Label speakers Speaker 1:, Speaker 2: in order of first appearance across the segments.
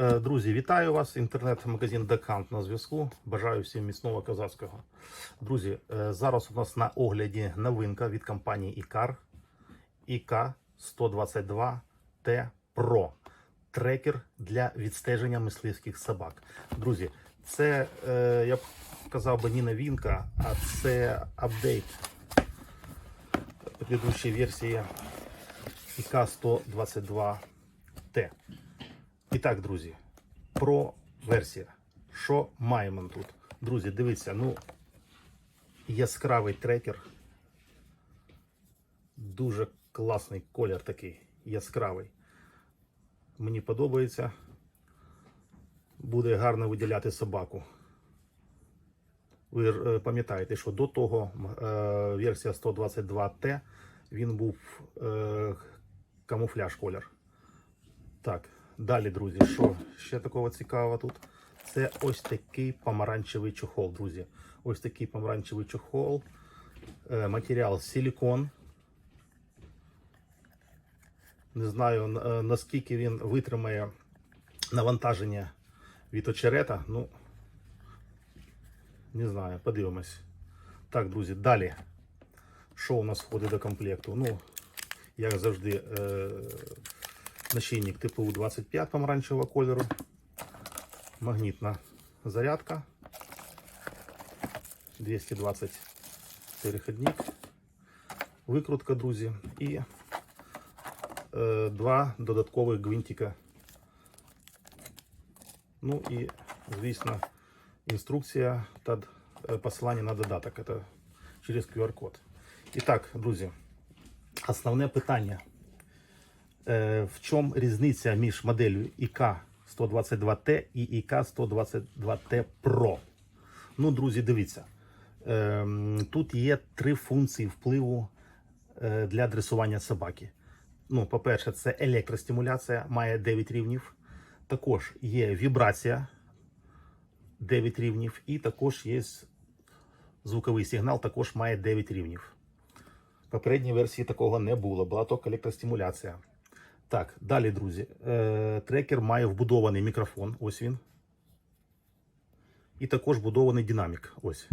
Speaker 1: Е, Друзі, вітаю вас! Інтернет-магазин Декант на зв'язку. Бажаю всім міцного козацького. Друзі, е, зараз у нас на огляді новинка від компанії ICAR ік 122 t Pro. Трекер для відстеження мисливських собак. Друзі, це е, я б сказав би не новинка, а це апдейт предыдущей версії ік 122 t І так, друзі, про версія. Що маємо тут? Друзі, дивіться, ну яскравий трекер. Дуже класний колір такий, яскравий. Мені подобається. Буде гарно виділяти собаку. Ви е, пам'ятаєте, що до того е, версія 122T він був е, камуфляж колір. Так, далі, друзі, що ще такого цікавого тут? Це ось такий помаранчевий чохол, друзі. Ось такий помаранчевий чохол. Е, матеріал силікон. Не знаю е, наскільки він витримає навантаження від очерета. Ну, не знаю, подивимось. Так, друзі, далі. Що у нас входить до комплекту? Ну, як завжди, е, Нашийник ТПУ 25 помаранчевого кольору. Магнітна зарядка. 220 переходник. Викрутка, друзі. І е, два додаткових гвинтика. Ну і, звісно, інструкція та е, посилання на додаток. Це через QR-код. І так, друзі, основне питання. Е, в чому різниця між моделлю ік 122T і ік 122T Pro? Ну, друзі, дивіться. Ем, Тут є три функції впливу е, для дресування собаки. Ну, по-перше, це електростимуляція, має 9 рівнів. Також є вібрація 9 рівнів, і також є звуковий сигнал, також має 9 рівнів. В попередній версії такого не було, була тільки електростимуляція. Так, далі, друзі. Е, трекер має вбудований мікрофон. Ось він. І також вбудований динамік. Ось.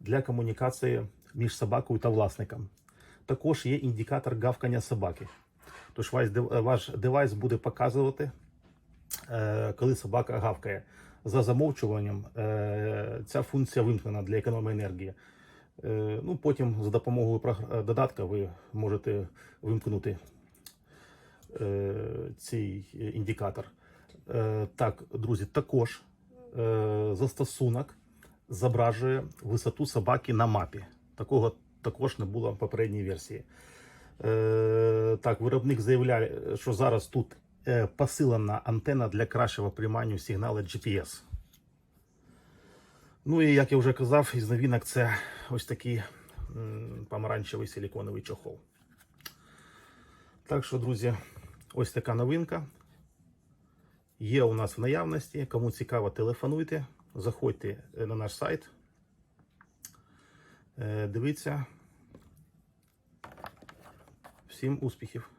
Speaker 1: Для комунікації між собакою та власником. Також є індикатор гавкання собаки. Тож ваш, девайс буде показувати, е, коли собака гавкає. За замовчуванням е, ця функція вимкнена для економії енергії. Ну, потім за допомогою додатка ви можете вимкнути цей індикатор. Е, так, друзі, також е, застосунок зображує висоту собаки на мапі. Такого також не було в попередній версії. Е, так, виробник заявляє, що зараз тут е, посилена антенна для кращого приймання сигналу GPS. Ну і як я вже казав, із новинок це ось такий помаранчевий силіконовий чохол. Так що, друзі, ось така новинка. Є у нас в наявності. Кому цікаво, телефонуйте, заходьте е, на наш сайт. Е, Дивіться. Всім успіхів!